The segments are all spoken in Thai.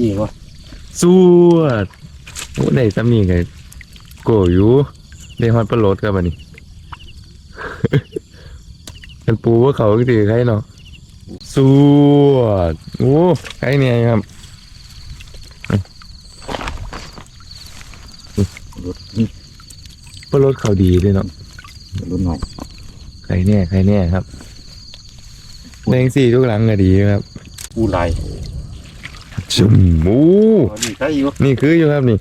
นี่วะสวดโอ้ได้ซ้ำนี่ก็โกอยู่ได้ฮอดปลาโลดครับบัดนี้ กันปูว่าเขาก็ถือใครเนาะสวดโอ้ใครเนี่ยครับรถนี่ปลาโลดเขาดีเลยเนาะรถหน่อยใครเนี่ยใครเนี่ยครับแดงสี่ทุกหลังก็ดีครับกูไหล จุ่มโอ้อ๋อนี่ใช่อยู่ นี่คืออยู่ครับนี่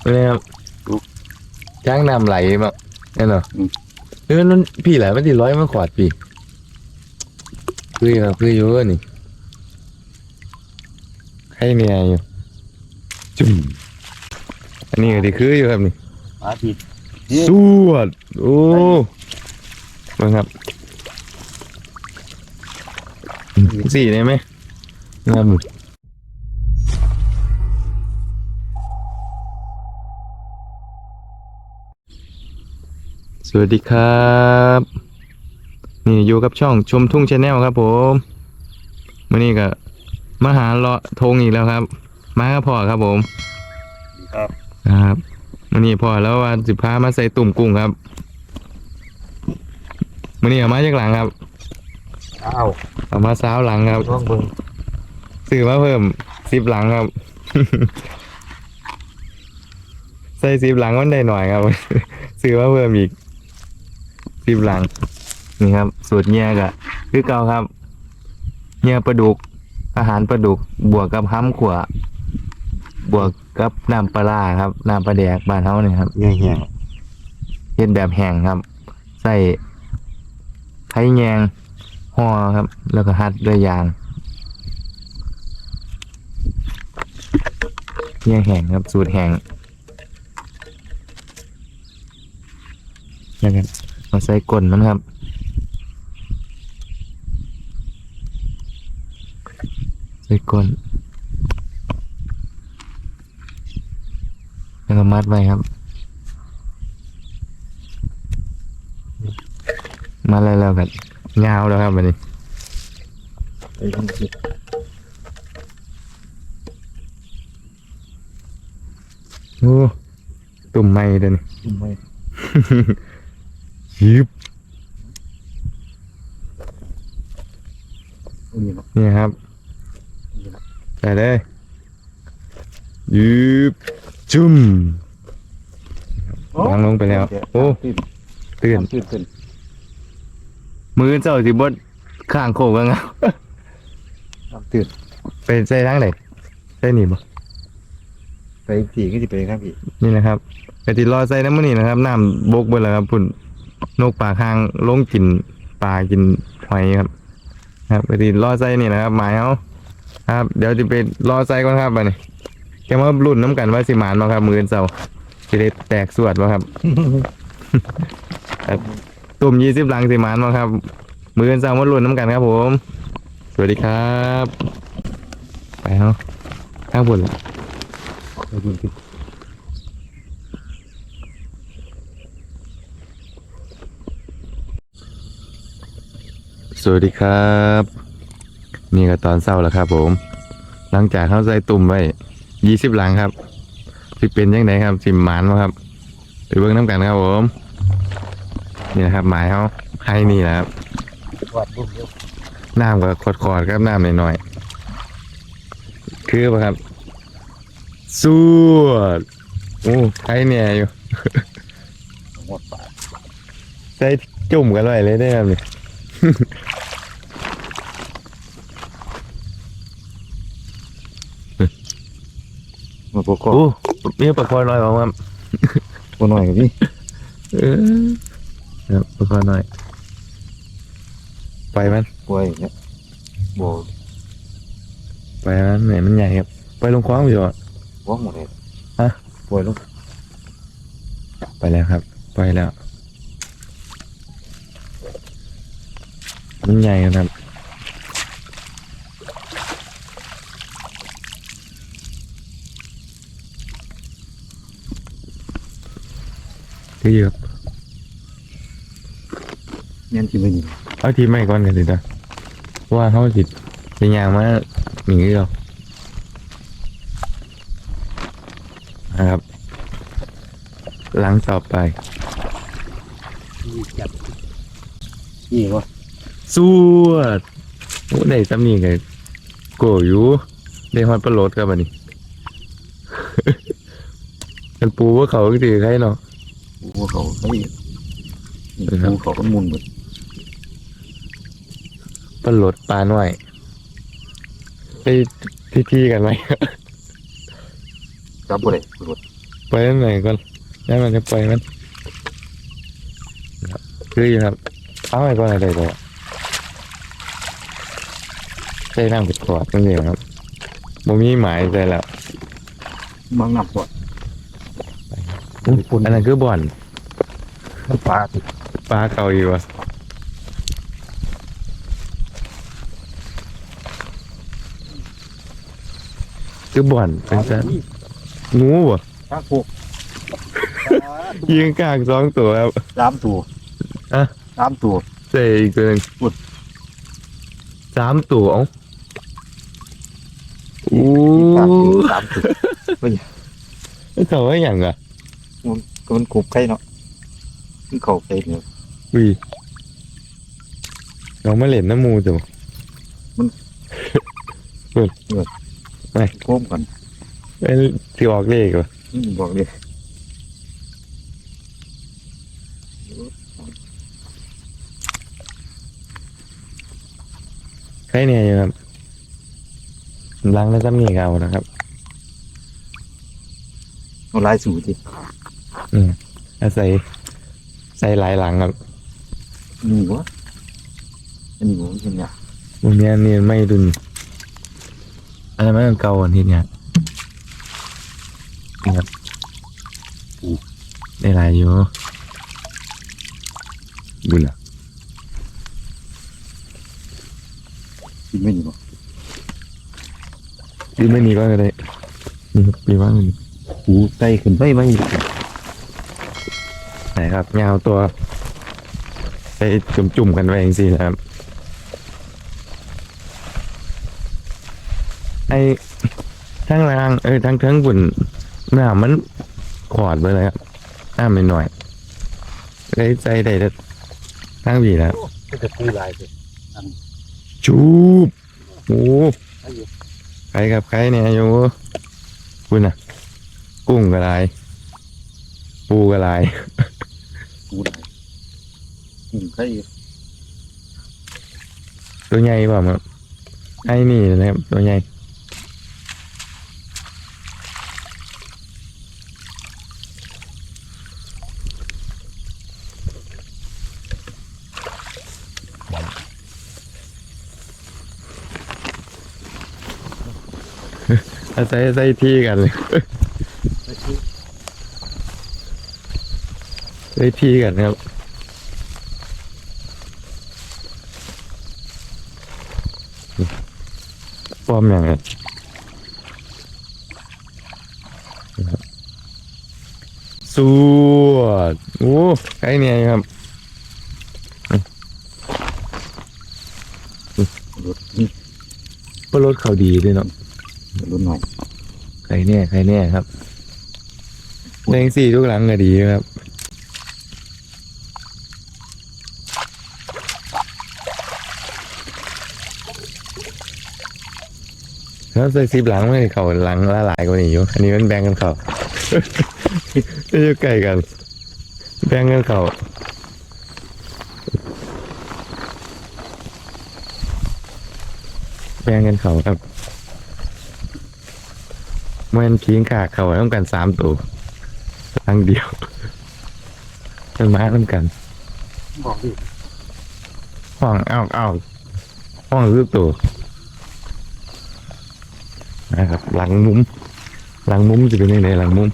เป็นไงครับดูจ้างน้ำไหลมาเนี่ยเนาะเออนั่นพี่แหละมันที่ร้อยมันขวาดพี่คืออยู่ครับคืออยู่นี่ใครเนี่ยอยู่จุ่มอันนี้ก็ดีคืออยู่ครับนี่อาทิตย์สวดโอ้มาครับสี่ได้ไหม นะครับสวัสดีครับ นี่อยู่กับช่องชมทุ่งชาแนลครับผมวันนี้ก็มาหาเลาะทงอีกแล้วครับ มากับพ่อครับผมครับครับวันนี้พอแล้วว่าสิพามาใส่ตุ่มกุ้งครับวันนี้เอามาจากหลังครับอ้าวเอามาสาวหลังครับช่องเบิ่ง ซื้อมาเพิ่มสิบหลังครับ ใส่สิบหลังมันได้หน่อยครับ ซื้อมาเพิ่มอีกสิบหลัง นี่ครับ สูตรเงี้ยกะคือเก่าครับเงี้ยปลาดุก อาหารปลาดุก บวกกับห้ำขวบวกกับน้ำปลาร้าครับน้ำปลาแดกบ้านเฮาเนี่ยครับแง่แง่เฮ็ดแบบแห้งครับ ใส่ไข่แยงห่อครับ แล้วก็หัดด้วยยาง แยแหงครับ สูตรแหงแล้วกันมาใส่ก้นมันครับใส่ก้นแล้วก็มัดไว้ครับ มาแล้วแล้วกันยาวแล้วครับวันนี้ ไปทำสิ โอ้ตุ่มไม้เดินทุ่มไว้ยิบนี่เนาะนี่ครับนี่เนาะใส่เลยยิบจุ่มวางลงไปแล้ว โอ้ตื่นตื่นตื่นตื่นมือเจ้าสิบดข้างโคกกันครับตื่นเป็นใส่ทั้งไหนใส่หนีบ่ ไปผีก็จะไปครับพี่นี่นะครับกะติรอใส่น้ำมันนี่นะครับน้ำบกเบิดแล้วครับพุ่นนกปลาคางลงกินปลากินหอยครับ ครับกะติรอใส่นี่นะครับหมายเอาครับ เดี๋ยวจะไปรอใส่ก่อนครับบัดนี้แค่มารุ่นน้ำกันว่าสิหมานมาครับมืออนเสาสิได้แตกสวดวะครับครับตุ่มยี่สิบลังสิหมานมาครับ มืออนเสามารุ่นน้ำกันครับผม สวัสดีครับ ไปเนาข้างบน ละไปดูสิสวัสดีครับ นี่ก็ตอนเศร้าแล้วครับผม หลังจากเข้าใส่ตุ่มไว้ยี่สิบหลังครับสิเป็นยังไงครับสิหมานมาครับไปเบิ่งน้ำกันครับผม นี่นะครับหมายเขาให้นี่นะครับน้ำก็ขอดๆครับน้ำหน่อยๆคือปะครับ สวดโอ้ใครเนี่ยอยู่ หมดปากใส่จุ่มกันเลยเลยได้ครับนี่หมดปกคอโอ้มีปลาคอน้อยบอกว่าปหน่อยกับพี่เออครับปลาคอน้อยไปมันป่วยเนี่ยโบ ไปมันไหนมันใหญ่ครับไปลงคว้างอยู่อะว่า งหมดเลยฮะป่วยลูกไปแล้วครับ ไปแล้ว มันใหญ่ครับที่ครับยันที่ไม่ดีเอาทีไม่ก่อนกันสิจ้ะเพราะว่าเขาสิเป็นอย่างมาหนีเรา นะครับ หลังต่อไปนี่จับนี่วะสวดโอ้ได้ตำหนิกันโกอยู่ได้ฮอดประโลดครับอันนี้กันปูว่าเขาถือใครเนาะโอ้โหเขาเฮ้ยนี่ภูเขาก็มุนหมดประโลดปลาหน่อยไปที่ที่กันไหม จับบ่ได้รถไปนั่นไหนก่อนได้มันจะไปล่อยมันครับคืออยู่ครับเอาไปก่อนอะไรตัวใช้น้ำเป็ดขวดนั่นเองครับบ่มีหมายใจแล้วมังนับบ่อุ๊ยอันนั้นคือบ่อนมันปลาติปลาเก่าอยู่วะคือบ่อนเป็นซะ งูบ่ปลาโคกยิงกลางสองตัวครับสามตัวอะสามตัวใส่อีกตัวหนึงอุ๊ยสามตัวเอ้าโอ้ปลาตัวสามตัวเขาว่าอย่างอะก็มันกรุบไข่เนาะมันเข้าไปเนี่ยอุ้ยเรามาเล่นน้ำมูจ้ะโค้มก่อน เอ้ยที่ออกเลขวะอืมบอกเลยใครเนี่ยอยู่ครับล้างแล้วจะมีเกานะครับ เอาลายสูติอาศัยใส่หลายหลังครับนี่วะอันนี้วะเห็นเนี่ยมุมนี้นี่ไม่ดุนอะไรไม่เก่าอันที่เนี่ยนี่ครับ ได้หลายอยู่บุญอะกินไม่ดีวะดีไม่มีก็ได้นี่ครับปีว่างนี่หูไตขึ้นไปไม่ไหนครับเงาตัว ไปจุ่มๆกันไว้เองสินะครับไอ้ทั้งล่างเออทั้งเทิงบุญหน้ามัน ขอดไปเลยครับหน้าไม่หน่อยได้ใจได้แต่ทั้งบีแล้วก็จะปูลายเลยจูบโอ้ใครกับใครเนี่ยอยู่คุณน่ะ กุ้งกระไรปูกระไรปูลายอืมไข่ตัวใหญ่เปล่าครับไอ้นี่นะครับตัวใหญ่ อาศัยอาศัยที่กันเลยได้ที่กันครับป้อมอย่างไรสวดโอ้ใครเนี่ยครับรถนี่ก็รถเขาดีด้วยเนาะ รถหน่อยใครเนี่ยใครเนี่ยครับแรงสี่ทุกหลังก็ดีครับแล้วใส่ซิบหลังไม่เขาหลังละหลายกว่านี้อยู่อันนี้มันแบ่งกันเขาไม่อยู่ใกล้กัน แบ่งกันเขาแบ่งกันเขาครับเมื่อนคิงขาเขาต้องกันสามตัวครั้งเดียวเป็นม้าต้องกันบอกดิห้องอ้าวอ้าวห้องรู้ตัวนะครับ หลังมุม หลังมุมจะเป็นยังไงหลังมุม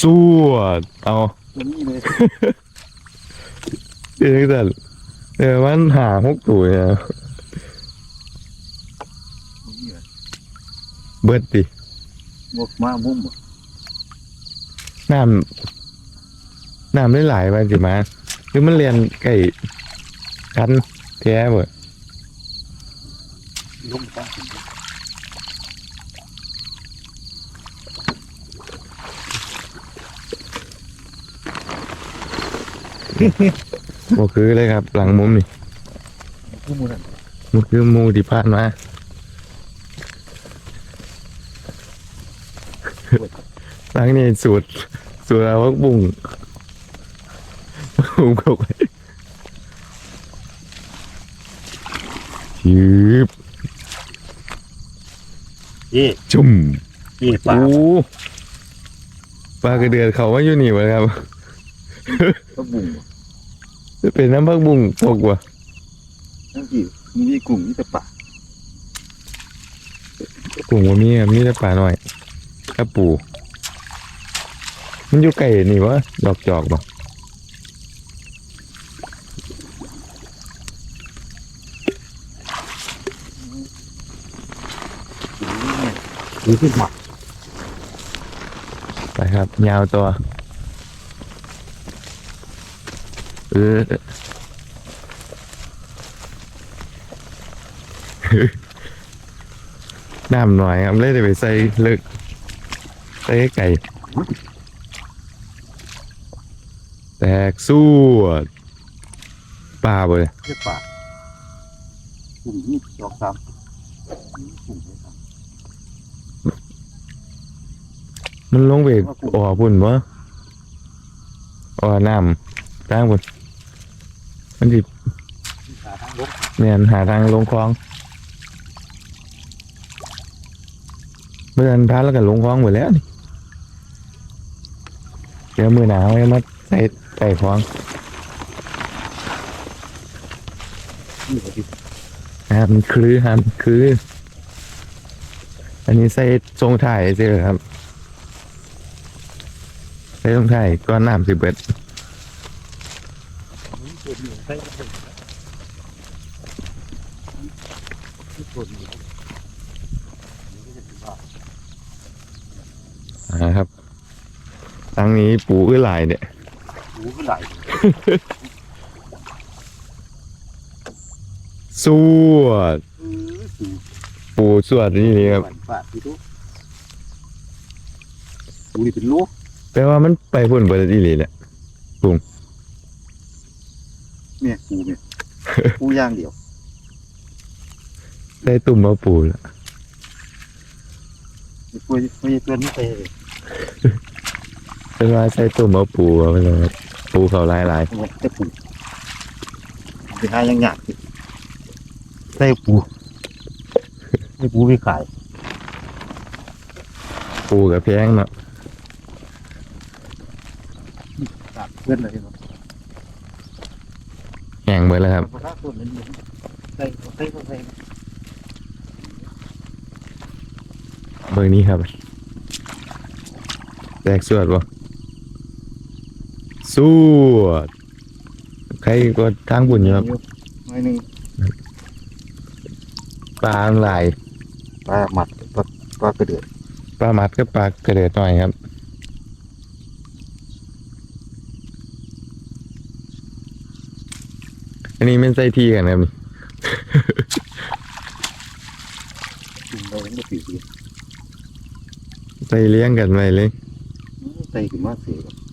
สวดเอามันนี่เลยเดี๋ยวแต่เดี๋ยวมันหาหกตัวเนี่ย เบิดติบวกมามุ้มบ่น้ำน้ำหลายๆไปสิมาคือมันเรียนไก่ชั้นแท้เบิดลงไปบ่คือเลยครับ หลังมุมนี่คืมูมคือมูที่พลาดมา หลังนี้สูตรสูตรเอาพักบุ้งบุ้งเข้าไปยืบยี่จุ่มยี่ปลาโอ้ปลากระเดือดเขาว่าอยู่นี่วะครับก็บุ่งจะเป็นน้ำพักบุ้งตกวะทั้งกี่มีที่กลุ่มนี่แต่ปลากุ้งว่ามีครับมีแต่ปลาหน่อย กับปู มันอยู่ไก่นี่วะดอกจอกบ่หรือขึ้นหมักไปครับ ยาวตัวเออน้ำหน่อยครับเลยได้ไปใส่เลิก ใส่ไก่แตกสู้ปลาเบยเรียกปลากลุ่มนี่ดอกสามกลุ่มนี่ครับมันลงไปอ่อพุ่นวะอ่อน้ำตั้งพุ่นมันสิขาทางลบเนียนหาทางลงคลองเมื่อนั้นพาแล้วก็ลงคลองหมดแล้วนี่ เดี๋ยวมือหนาวให้มาใส่ใส่คลองนี่ก็ที่ห้ามคลือห้ามคลือ อันนี้ใส่ทรงถ่ายเจอครับ ใส่ทรงถ่ายก้อนน้ำสิเบิดนี่ตัวนี้ใส่ก็เป็นนี่ตัวนี้นี่ก็จะเป็นว่า อ่าครับทางนี้ปูอื้อหลายเนี่ย หูก็ไหลสวด เออสูปูสวดนี่นี่ครับปลาที่ทุกหูนี่เป็นโลแปลว่ามันไปพุ่นเบิดอีหลีแหละเนี่ยปูเนี่ยปูย่างเดียวได้ตุ่มมาปูแล้วปูไม่ใช่ตัวนี้ไปเเป็นว่าใส่ตุ่มมาปูเอาไปเลยปูเขาหลายหลายจะปูไปหายังยากอีกใส่ปูใส่ปูไปขายๆปูกับแพงเนาะขาดเพื่อนเลยเนาะแห้งเบิดแล้วครับ ถ้าตัวนั้นใส่ใส่ใส่เบอร์นี้ครับแตกสวดบ่ สวดใครก็ทางบุญอยู่ครับหน่อยหนึงปลาทั้งหลายปลาหมัดปลาปลากระเดือดปลามัดกับปลากระเดือดหน่อยครับ อันนี้เป็นไส้ทีกันครับนี่ จุ่มไปมันก็ปีกเลยไส้เลี้ยงกันไว้เลย ใส่ขึ้นมาเสียครับ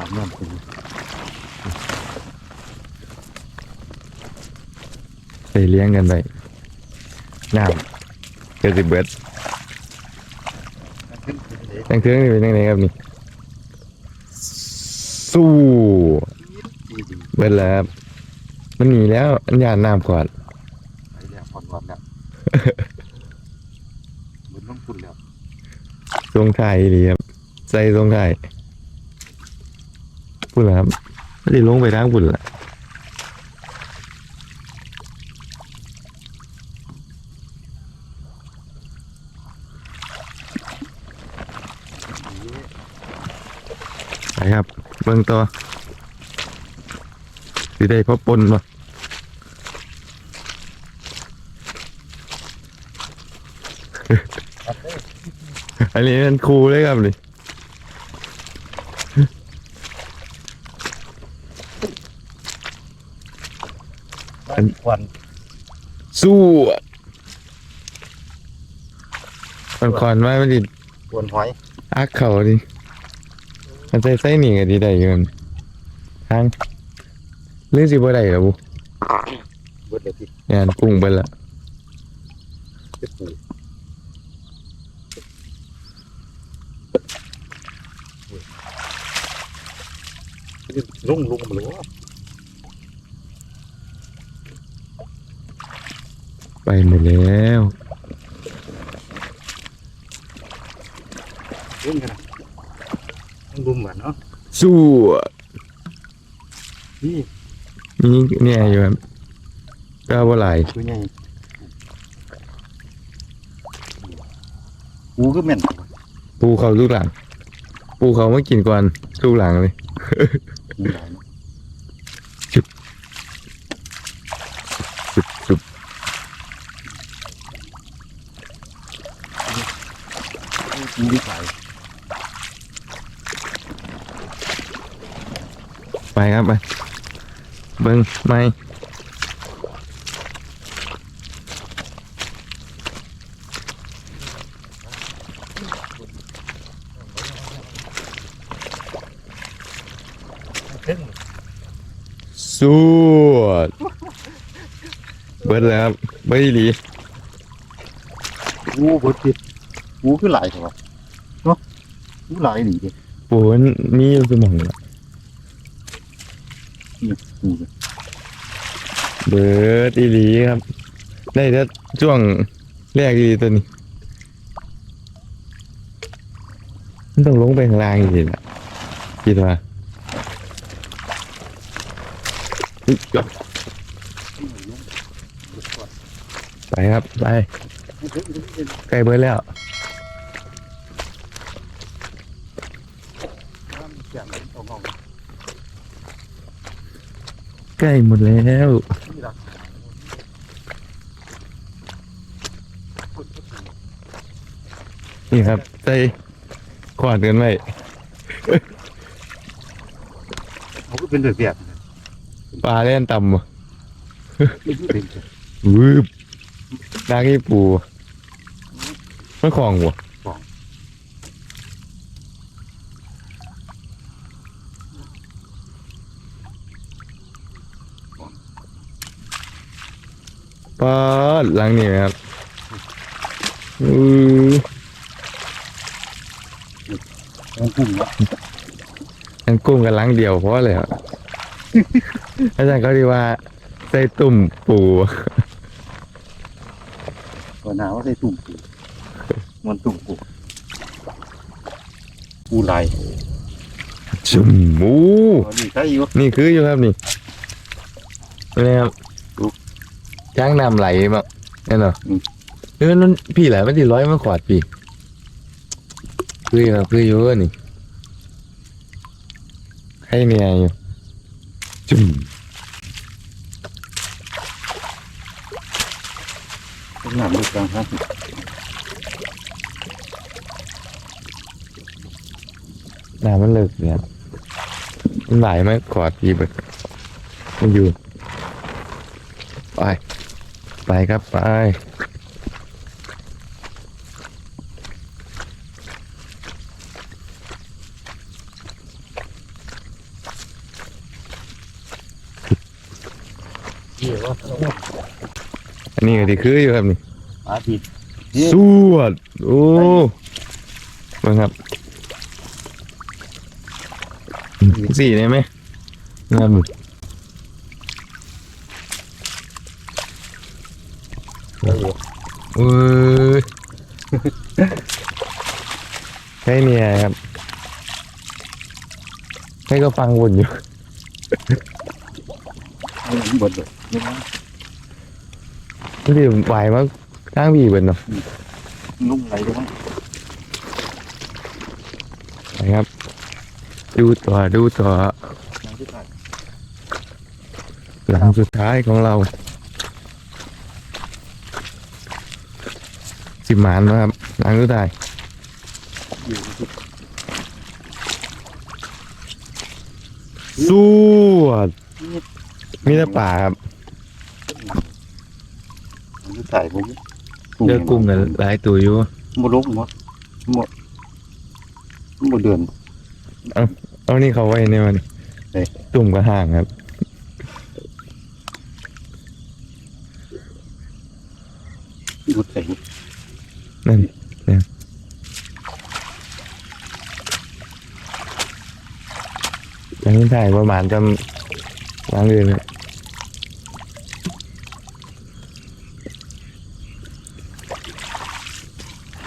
ถามน้ำคุณใส่เลี้ยงกันไว้น้ำเกิดสิเบิดขึ้นขึ้นเลยตั้งเครื่องนี่เป็นยังไงครับนี่ สู้ดีดีเบิดแล้วครับมันหนีแล้ว อันยานน้ำขวดไปแล้วผ่อนวันแล้วเหมือนต้องคุณแล้วทรงไทยดีครับ ใส่ทรงไทย พูดแล้วครับไม่ได้ลงไปทางปุ่นละไปครับ เบิ่งตัวสิได้พบปนมาอันนี้มันครูเลยครับนี่ อันควันสู้อะมันคอนไว้มันดิควนหอยอักเขาดิมันใส่ใส่นี่ก็ดีได้อยู่นั่นทางหรือสิบ่ได้เหรอบุเบิดเลยพี่งานกุ้งเบิ่นละเจ็บปูลงลงมาเลยว่า ไปหมดแล้วเล่นกันนะต้องรุมเหมือนเนาะสู้นี่นี่เนี่ยอยู่ครับก็บ่หลายตัวใหญ่ปูก็แม่นปูเขาลูกหลัง ปูเขามากินก่อนลูกหลังเลย มีหลายเนาะ จุบจุบ ปูที่ขายไปครับไปเบิ้งไม่เส้นสู้เบิดแล้วครับเบิดอีหลีปูบดติดปูคือหลายใช่ปะเนาะปู หลายหนีดิปูมันมีอยู่สมองละปูเบิดอีหลีครับ ได้แต่ช่วงแรกอีหลีตัวนี้ มันต้องลงไปข้างล่างอีกละคิดว่าอุ๊ยไปครับ ไป ใกล้เบิดแล้ว ใกล้หมดแล้วนี่ครับใส่ขวาดกันไว้เขาก็เป็นแบบแบบปลาเล่นต่ำบ่ไม่ใช่เป็นวืบนางอีปูมันของบ่ ปลาหลังนี่ครับอือของกุ้งเนาะอันกุ้งกันหลังเดียวเพราะอะไรครับอาจารย์เขาเรียกว่าใส่ตุ่มปูตัวหนาวใส่ตุ่มปูมันตุ่มปูปูลายจุ่มหมูอันนี้ใช่อยู่นี่คืออยู่ครับนี่นี่ครับ ดูจ้างน้ำไหลมาแน่นอนเออนั่นพี่ไหลมันที่ร้อยมาขวาดพี่คืออยู่ครับคืออยู่นี่ให้เนี่ยอยู่จุ่มต้องหนามด้วยกันครับน้ำมันเลิกเนี่ยมันไหลมาขวาดพี่เบิดมันอยู่ไป ไปครับไปเดี๋ยวว่าอันนี้ก็ที่คืออยู่ครับนี่อาทิตย์สวด โอ้เบิ่งครับสี่ได้ไหมนั่ นเอ้ยใช่เนี่ยครับให้ก็ฟังวนอยู่เอาหลังบดเลยนี่นะรีบไหวมั้งข้างพี่เบิดเนาะนุ่มไหลด้วยมั้งไปครับ ดูต่อดูต่อหลังที่ถ่ายหลังสุดท้ายของเรา สิบหมานนะครับหลังสุดท้ายอยู่ที่สวดมีแต่ป่าครับหลังที่ถ่ายผมเจอกุ้งกันหลายตัวอยู่หมดลกหมดหมดหมดเดือนเอาเอานี่เขาไว้ในมันเอ้ยตุ่มกระห่างครับรุดใส่ นั่นนี่ยังไม่ถ่ายประมาณจะล้างเรือนครับ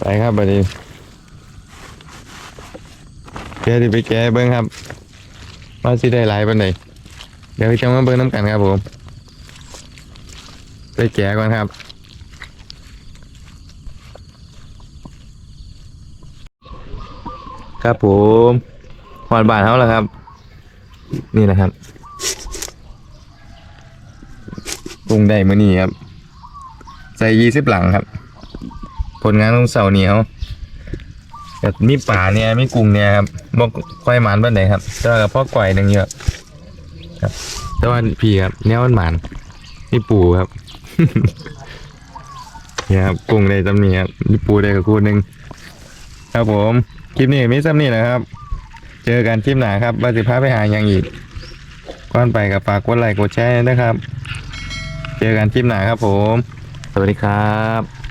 ไปครับบัดนี้แกที่ไปแกเบิ้งครับว่าสิได้หลายปันไหนเดี๋ยวจะมาเบิ้งน้ำกันครับผมไปแกก่อนครับ ครับผมหวานบานเท่าแล้วครับ นี่นะครับปรุงได้มื้อนี้ครับ ใส่ยี่สิบหลังครับ ผลงานของเสาเหนียวแบบมีป่าเนี่ยมีกุ้งเนี่ยครับบอกควายหมานบ้านไหนครับแต่ว่ากับพ่อก่อยหนึ่งเยอะครับแต่ว่าพี่ครับเนี่ยมันหมานมีปูครับเนี่ยครับกุ้งได้จำนี้ครับมีปูได้กับคู่หนึ่งครับผม คลิปนี้มีซ้ำนี่นะครับ เจอกันคลิปหนาครับบาสิพาไปหาอย่างอีกก่อนไปกับฝากกดไลค์กดแชร์นะครับ เจอกันคลิปหนาครับผม สวัสดีครับ